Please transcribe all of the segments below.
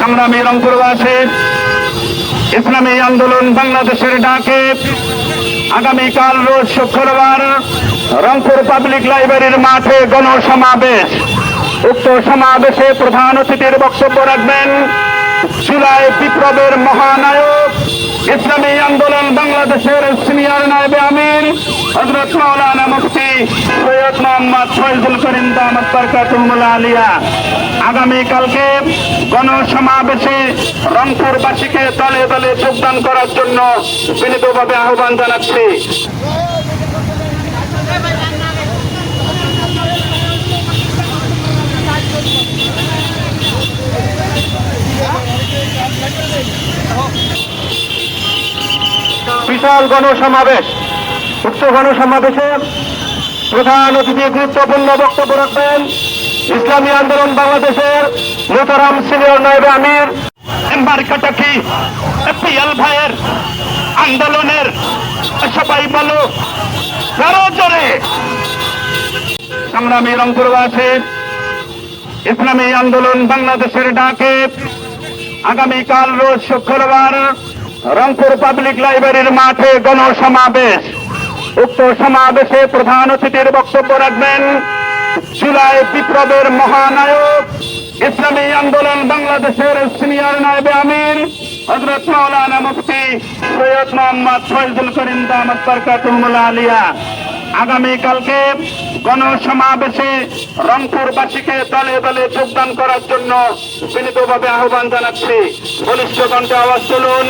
সংগ্রামী রংপুরবাসী, ইসলামী আন্দোলন বাংলাদেশের ডাকে আগামীকাল রোজ শুক্রবার রংপুর পাবলিক লাইব্রেরির মাঠে গণসমাবেশ। উক্ত সমাবেশে প্রধান অতিথির বক্তব্য রাখবেন জুলাই বিপ্লবের মহানায়ক, ইসলামী আন্দোলন বাংলাদেশের সিনিয়র নায়েবে আমির হজরত মাওলানা মুফতি সৈয়দ মোহাম্মদ ফয়জুল করিম দামদ বরকাতুল্লাহ আলিয়া আগামীকালকে গণসমাবেশে রংপুরবাসীকে দলে দলে যোগদান করার জন্য বিনীতভাবে আহ্বান জানাচ্ছি। বিশাল গণসমাবেশ। উক্ত গণসমাবেশে প্রধান অতিথি গুরুত্বপূর্ণ বক্তব্য রাখবেন। ইসলামী আন্দোলন বাংলাদেশের মোতারাম সিনিয়র নায়েবে আমির। ভাইয়ের আন্দোলনের সবাই বলো কারও জোরে। সংগ্রামী রংপুরবাসী, ইসলামী আন্দোলন বাংলাদেশের ডাকে আগামীকাল রোজ শুক্রবার রংপুর পাবলিক লাইব্রেরির মাঠে গণসমাবেশ। উক্ত সমাবেশে প্রধান অতিথির বক্তব্য রাখবেন জুলাই বিপ্লবের মহানায়ক, ইসলামী আন্দোলন বাংলাদেশের সিনিয়র নায়েবে আমির হজরত মাওলানা মুফতি সৈয়দ মোহাম্মদ ফয়জুল করিম দামদ বরকাতুল্লাহ আলিয়া। আগামীকালকে গণসমাবেশে রংপুরবাসীকে দলে দলে যোগদান করার জন্য বিনীতভাবে আহ্বান জানাচ্ছি। বলিষ্ঠ কণ্ঠে আওয়াজ তুলুন।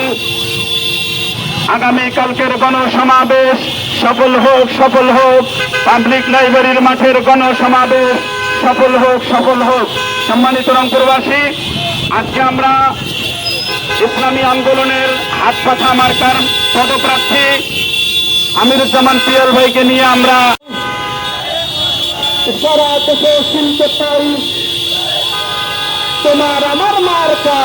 আগামীকালকের গণসমাবেশ সফল হোক সফল হোক। পাবলিক লাইব্রেরির মাঠের গণসমাবেশ। সফল হোক সফল হোক। সম্মানিত রংপুরবাসী, আজকে আমরা ইসলামী আন্দোলনের হাত পাথা মার্কার পদপ্রার্থী আমিরুজ্জামান পিয়াল ভাইকে নিয়ে আমরা সারা দেশে শুনতে পাই, তোমার আমার মার্কা।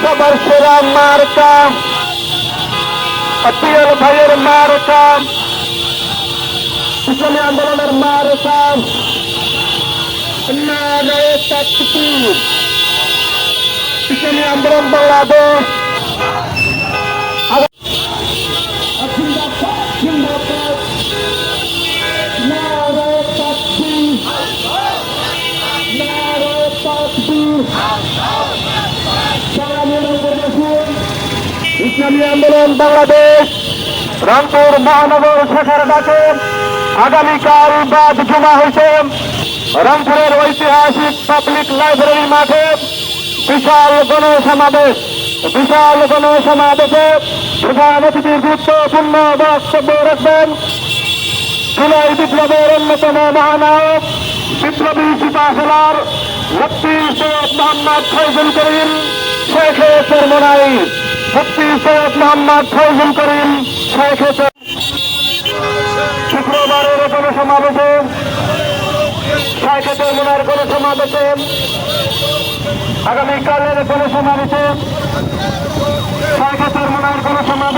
সবার সেরা মার্কা। পিয়াল ভাইয়ের মার্কা ইসলামী আন্দোলনের নারায়ে তাকবীর ইসলামী আন্দোলন বাংলাদেশ। ইসলামী আন্দোলন বাংলাদেশ, রংপুর মহানগর শাখার ডাকে আগামীকাল বাদ জমা হয়েছে। রংপুরের ঐতিহাসিক পাবলিক লাইব্রেরি মাঠে বিশাল গণসমাবেশ, বিশাল গণসমাবেশে প্রধান অতিথি গুরুত্বপূর্ণ বক্তব্য রাখবেন। জুলাই বিপ্লবের অন্যতম মহানায়ক, বিপ্লবী সিপাহলার মুক্তি সৈয়দ মোহাম্মদ ফৈজুল করিম শেখে চরমনাই। মুক্তি সৈয়দ মোহাম্মদ ফৌজুল করিম শেখে শুক্রবারের গণসমাবেশে শেখে চরমনার গণসমাবেশে আগামীকালের গণসমাবেশে শেখে গণসমাবেশে